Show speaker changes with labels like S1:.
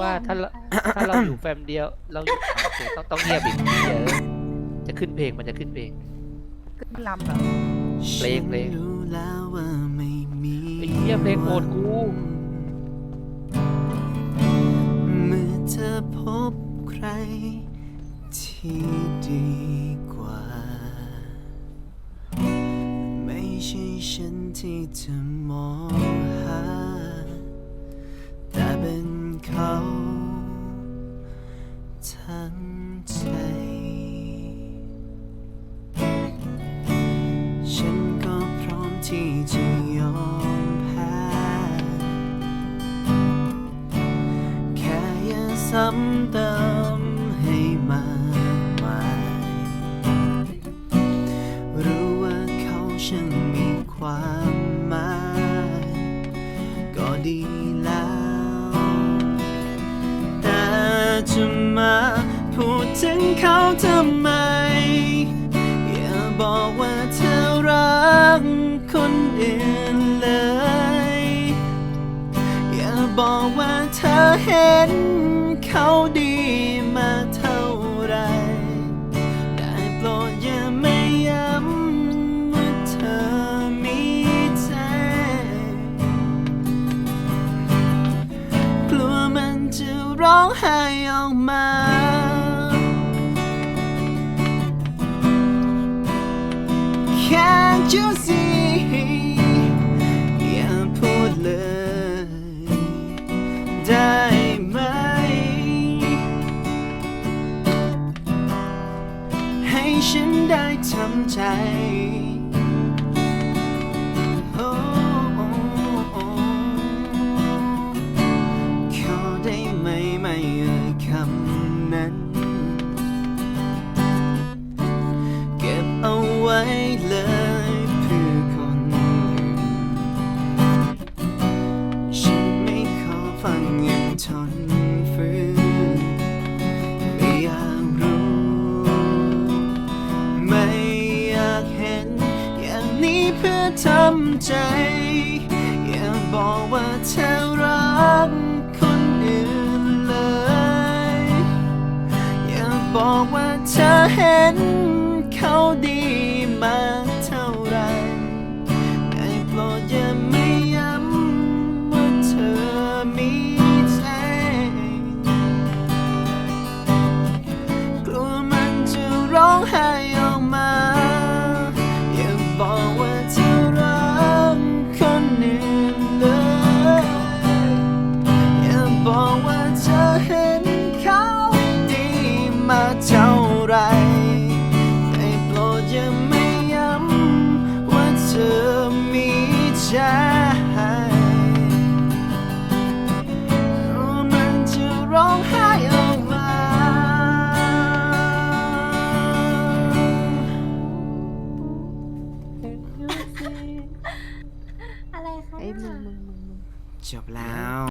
S1: ว่าถ้าเราถ้าเราอยู่แฟมเดียวเราอยู่โอเคต้องต้องเงียบอีกเดี๋ยวจะขึ้นเพลงมันจะขึ้นเพลง
S2: ขึ้นลำเหรอ
S1: เพลงเพลง
S3: ฉันรู้แล้วว่าไม่มี
S1: ไอ้เหี้ยเพลงโปรดกู
S3: เมื่อเธอพบใครที่ดีกว่า ไม่ใช่ฉันที่เธอมอง ใจ ฉันก็พร้อมที่จะยอมแพ้ แค่อย่าซ้ำเติมให้มากมายรู้ว่าเขาช่างมีความหมาย ก็ดีแล้ว แต่จะมา ถึงเขาทำไม อย่าบอกว่าเธอรักคนอื่นเลย อย่าบอกว่าเธอเห็นเขาดีมาเท่าไรได้โปรดอย่าไม่ย้ำว่าเธอมีใจ กลัวมันจะร้องไห้ออกมา Can't you see อย่าพูดเลย ได้ไหม ให้ฉันได้ทำใจ ทนฝืนไม่อยากรู้ ไม่อยากเห็น อย่างนี้เพื่อทำใจ อย่าบอกว่าเธอรักคนอื่นเลย อย่าบอกว่าเธอเห็น มาเท่าไรได้โปรดอย่าไม่ย้ำว่าเธอมีใจรู้มันจะร้องไห้ออกมา
S2: อะไรคะ
S4: ไอ้ยมึงมึงมึงมึง
S3: จบแล้ว